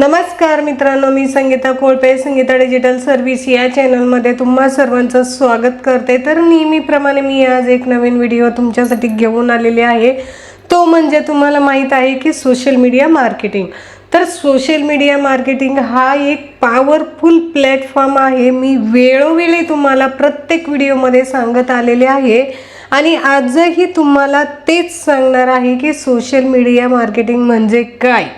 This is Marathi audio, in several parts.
नमस्कार मित्रांनो मी संगीता कोळपे संगीता डिजिटल सर्व्हिस या चॅनलमध्ये तुम्हा सर्वांचं स्वागत करते. तर नेहमीप्रमाणे मी आज एक नवीन व्हिडिओ तुमच्यासाठी घेऊन आलेले आहे. तो म्हणजे तुम्हाला माहीत आहे की सोशल मीडिया मार्केटिंग तर सोशल मीडिया मार्केटिंग हा एक पॉवरफुल प्लॅटफॉर्म आहे. मी वेळोवेळी तुम्हाला प्रत्येक व्हिडिओमध्ये सांगत आलेले आहे. आणि आजही तुम्हाला तेच सांगणार आहे की सोशल मीडिया मार्केटिंग म्हणजे काय.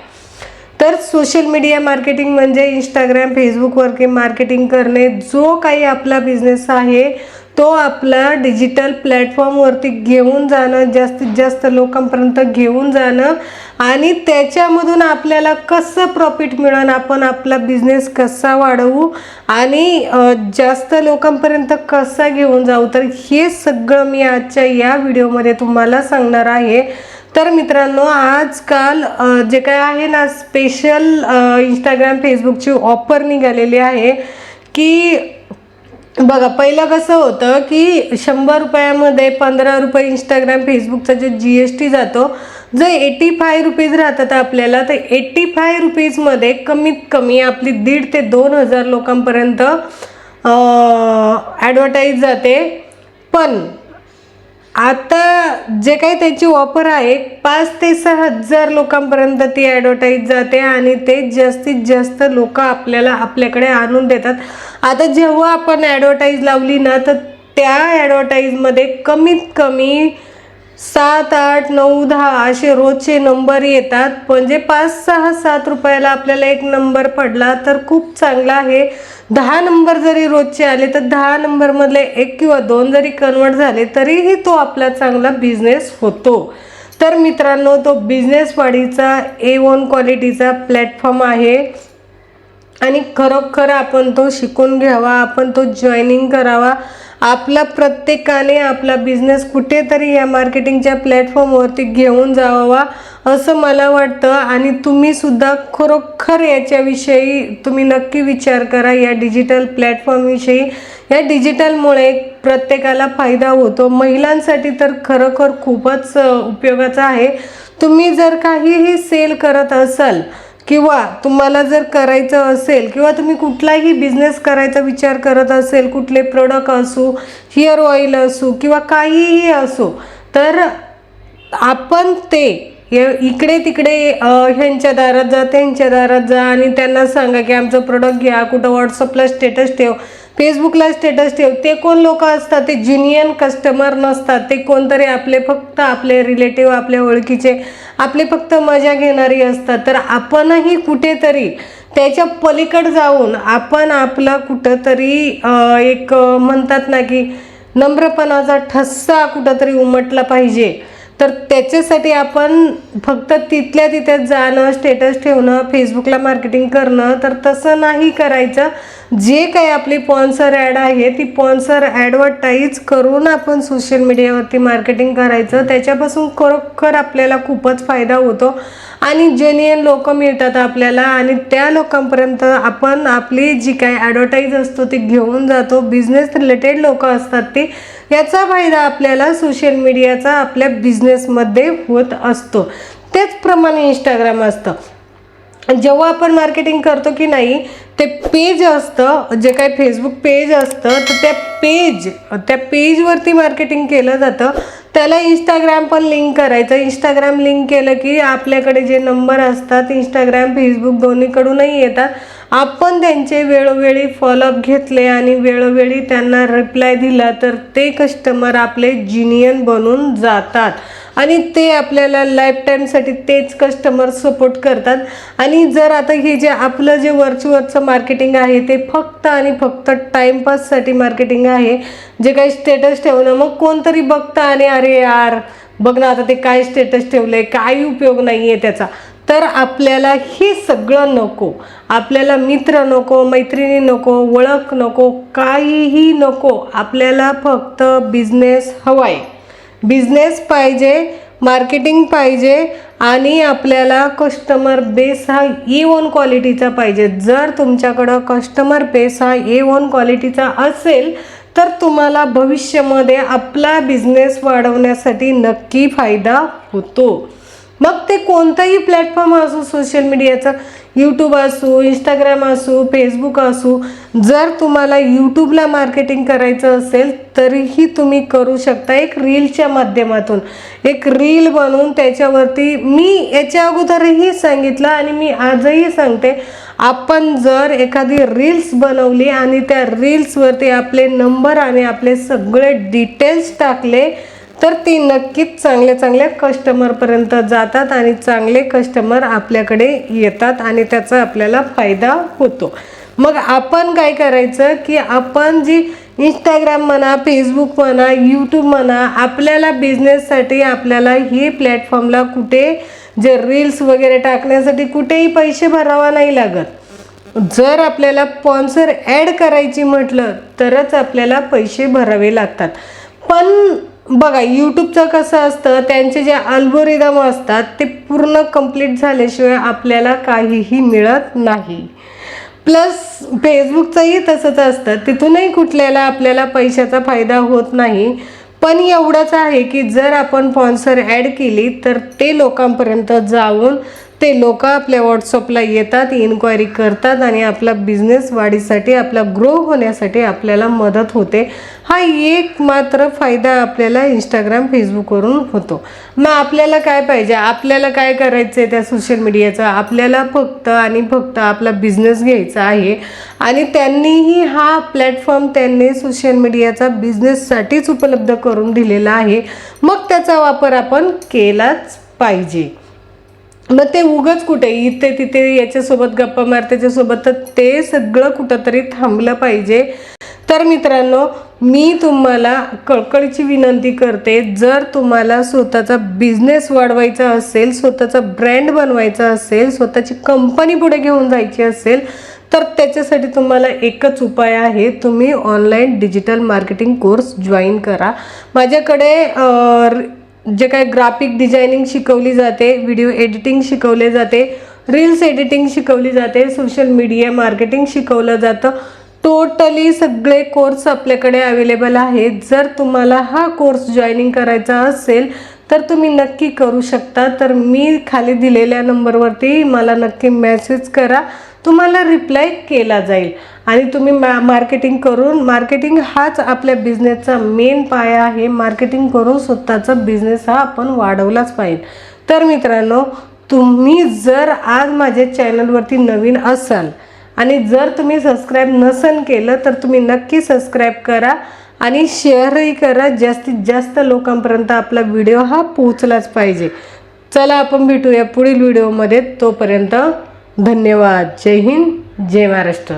तर सोशल मीडिया मार्केटिंग म्हणजे इंस्टाग्राम फेसबुकवरती मार्केटिंग करणे जो काही आपला बिझनेस आहे तो आपला डिजिटल प्लॅटफॉर्मवरती घेऊन जाणं जास्तीत जास्त लोकांपर्यंत घेऊन जाणं आणि त्याच्यामधून आपल्याला कसं प्रॉफिट मिळेल आपण आपला बिझनेस कसा वाढवू आणि जास्त लोकांपर्यंत कसा घेऊन जाऊ? तर हे सगळं मी आजच्या या व्हिडिओमध्ये तुम्हाला सांगणार आहे. तर मित्रांनो आजकाल जे काय आहे ना स्पेशल इंस्टाग्राम फेसबुकची ऑफर निघालेली आहे की बघा पहिलं कसं होतं की शंभर रुपयामध्ये पंधरा रुपये इंस्टाग्राम फेसबुकचा जे जी एस टी जातो जर एटी फाय रुपीज राहतात आपल्याला तर एटी फाय रुपीजमध्ये कमीत कमी आपली दीड ते दोन हजार लोकांपर्यंत ॲडव्हर्टाईज जाते. पण आता जे काही त्याची ऑफर आहे पाच ते सहा हजार लोकांपर्यंत ती ॲडव्हर्टाईज जाते आणि ते जास्तीत जास्त लोक आपल्याला आपल्याकडे आणून देतात. आता जेव्हा आपण ॲडव्हर्टाईज लावली ना तर त्या ॲडव्हर्टाईजमध्ये कमीत कमी सात आठ नऊ दहा असे रोजचे नंबर येतात. म्हणजे पाच सहा सात रुपयाला आपल्याला एक नंबर पडला तर खूप चांगला आहे. दहा नंबर जरी रोजचे आले तर दहा नंबरमधले एक किंवा दोन जरी कन्वर्ट झाले तरीही तो आपला चांगला बिझनेस होतो. तर मित्रांनो तो बिझनेस वाढीचा ए वन क्वालिटीचा प्लॅटफॉर्म आहे. आणि खरोखर आपण तो शिकून घ्यावा आपण तो जॉईनिंग करावा. आपला प्रत्येकाने आपला बिझनेस कुठेतरी या मार्केटिंगच्या प्लॅटफॉर्मवरती घेऊन जावा असं मला वाटतं. आणि तुम्ही सुद्धा खरोखर याच्याविषयी तुम्ही नक्की विचार करा. या डिजिटल प्लॅटफॉर्मविषयी या डिजिटलमुळे प्रत्येकाला फायदा होतो. महिलांसाठी तर खरोखर खूपच उपयोगाचा आहे. तुम्ही जर काहीही सेल करत असाल किंवा तुम्हाला जर करायचं असेल किंवा तुम्ही कुठलाही बिझनेस करायचा विचार करत असेल कुठले प्रोडक्ट असू हेअर ऑइल असू किंवा काहीही असो तर आपण ते इकडे तिकडे ह्यांच्या दारात जा त्यांच्या दारात जा आणि त्यांना सांगा की आमचं प्रोडक्ट घ्या कुठं व्हॉट्सअपला स्टेटस ठेव फेसबुकला स्टेटस ठेव. ते कोण लोक असतात? ते ज्युनियन कस्टमर नसतात. ते कोणतरी आपले फक्त आपले रिलेटिव्ह आपल्या ओळखीचे आपली फक्त मजा घेणारी असतात. तर आपणही कुठेतरी त्याच्या पलीकड जाऊन आपण आपला कुठंतरी एक म्हणतात ना की नम्रपणाचा ठस्सा कुठंतरी उमटला पाहिजे. तर त्याच्यासाठी आपण फक्त तिथल्या तिथे जाणं स्टेटस ठेवणं फेसबुकला मार्केटिंग करणं तर तसं नाही करायचं. जे काही आपली पॉन्सर ॲड आहे ती पॉन्सर ॲडव्हर्टाईज करून आपण सोशल मीडियावरती मार्केटिंग करायचं. त्याच्यापासून खरोखर आपल्याला खूपच फायदा होतो. आणि जेन्युन लोक मिळतात आपल्याला आणि त्या लोकांपर्यंत आपण आपली जी काय ॲडव्हर्टाईज असतो ती घेऊन जातो. बिझनेस रिलेटेड लोक असतात ते. याचा फायदा आपल्याला सोशल मीडियाचा आपल्या बिझनेसमध्ये होत असतो. त्याचप्रमाणे इंस्टाग्राम असतं. जेव्हा आपण मार्केटिंग करतो की नाही ते पेज असतं जे काही फेसबुक पेज असतं तर त्या पेज त्या पेजवरती मार्केटिंग केलं जातं. त्याला इंस्टाग्राम पण लिंक करायचं. इंस्टाग्राम लिंक केलं की आपल्याकडे जे नंबर असतात इंस्टाग्राम फेसबुक दोन्हीकडूनही येतात. आपण त्यांचे वेळोवेळी फॉलोअप घेतले आणि वेळोवेळी त्यांना रिप्लाय दिला तर ते कस्टमर आपले जिनियन बनून जातात. आणि ते आपल्याला लाईफ टाईमसाठी तेच कस्टमर सपोर्ट करतात. आणि जर आता हे जे आपलं जे वरचेवरचं मार्केटिंग आहे ते फक्त आणि फक्त टाईमपाससाठी मार्केटिंग आहे जे काही स्टेटस ठेवणं मग कोणतरी बघतं आणि अरे यार बघ ना आता ते काय स्टेटस ठेवलं आहे काही उपयोग नाही आहे त्याचा. तर आपल्याला हे सगळं नको. आपल्याला मित्र नको मैत्रिणी नको ओळख नको काहीही नको. आपल्याला फक्त बिझनेस हवा आहे बिझनेस पाहिजे मार्केटिंग पाहिजे आणि आपल्याला कस्टमर बेस हा ए वन क्वालिटीचा पाहिजे. जर तुमच्याकडं कस्टमर बेस हा ए वन क्वालिटीचा असेल तर तुम्हाला भविष्यामध्ये आपला बिझनेस वाढवण्यासाठी नक्की फायदा होतो. मग ते कोणतंही प्लॅटफॉर्म असो सोशल मीडियाचं यूट्यूब असू इंस्टाग्राम असू फेसबुक असू जर तुम्हाला यूट्यूबला मार्केटिंग करायचं असेल तरीही तुम्ही करू शकता एक रीलच्या माध्यमातून. एक रील बनवून त्याच्यावरती मी याच्या अगोदरही सांगितलं आणि मी आजही सांगते आपण जर एखादी रील्स बनवली आणि त्या रील्सवरती आपले नंबर आणि आपले सगळे डिटेल्स टाकले तर ती नक्कीच चांगल्या चांगल्या कस्टमरपर्यंत जातात आणि चांगले कस्टमर आपल्याकडे येतात आणि त्याचा आपल्याला फायदा होतो. मग आपण काय करायचं की आपण जी इंस्टाग्राम म्हणा फेसबुक म्हणा यूट्यूब म्हणा आपल्याला बिझनेससाठी आपल्याला हे प्लॅटफॉर्मला कुठे जे रील्स वगैरे टाकण्यासाठी कुठेही पैसे भरावा नाही लागत. जर आपल्याला स्पॉन्सर ॲड करायची म्हटलं तरच आपल्याला पैसे भरावे लागतात. पण बघा यूट्यूबचं कसं असतं त्यांचे जे अल्गोरिदम असतात ते पूर्ण कंप्लीट झाल्याशिवाय आपल्याला काहीही मिळत नाही. प्लस फेसबुकचंही तसंच असतं. तिथूनही कुठल्याला आपल्याला पैशाचा फायदा होत नाही. पण एवढंच आहे की जर आपण स्पॉन्सर ॲड केली तर ते लोकांपर्यंत जाऊन ते लोक आपल्या व्हॉट्सअपला येतात इन्क्वायरी करतात आणि आपला बिझनेस वाढीसाठी आपला ग्रो होण्यासाठी आपल्याला मदत होते. हा एक मात्र फायदा आपल्याला इंस्टाग्राम फेसबुकवरून होतो. मग आपल्याला काय पाहिजे? आपल्याला काय करायचं आहे त्या सोशल मीडियाचा आपल्याला फक्त आणि फक्त आपला बिझनेस घ्यायचा आहे. आणि त्यांनीही हा प्लॅटफॉर्म त्यांनी सोशल मीडियाचा बिझनेससाठीच उपलब्ध करून दिलेला आहे. मग त्याचा वापर आपण केलाच पाहिजे. मग ते उगच कुठे? इथे तिथे याच्यासोबत गप्पा मार त्याच्यासोबत तर ते सगळं कुठंतरी थांबलं पाहिजे. तर मित्रांनो मी तुम्हाला कळकळीची विनंती करते जर तुम्हाला स्वतःचा बिझनेस वाढवायचा असेल स्वतःचा ब्रँड बनवायचा असेल स्वतःची कंपनी पुढे घेऊन जायची असेल तर त्याच्यासाठी तुम्हाला एकच उपाय आहे. तुम्ही online digital marketing course join करा. माझ्याकडे जे काय ग्राफिक डिझायनिंग शिकवली जाते व्हिडिओ एडिटिंग शिकवले जाते रील्स एडिटिंग शिकवली जाते सोशल मीडिया मार्केटिंग शिकवलं जातं. टोटली सगळे कोर्स आपल्याकडे अवेलेबल आहेत. जर तुम्हाला हा कोर्स जॉईनिंग करायचा असेल तर तुम्ही नक्की करू शकता. तर मी खाली दिलेल्या नंबरवरती मला नक्की मेसेज करा. तुम्हाला रिप्लाय केला जाईल. आणि तुम्ही मा मार्केटिंग करून मार्केटिंग हाच आपल्या बिझनेसचा मेन पाया आहे. मार्केटिंग करून स्वतःचा बिझनेस हा आपण वाढवलाच पाहिजे. तर मित्रांनो तुम्ही जर आज माझ्या चॅनलवरती नवीन असाल आणि जर तुम्ही सबस्क्राईब नसन केलं तर तुम्ही नक्की सबस्क्राईब करा. आणि शेअरही करा. जास्तीत जास्त लोकांपर्यंत आपला व्हिडिओ हा पोहोचलाच पाहिजे. चला आपण भेटूया पुढील व्हिडिओमध्ये. तोपर्यंत धन्यवाद. जय हिंद जय महाराष्ट्र.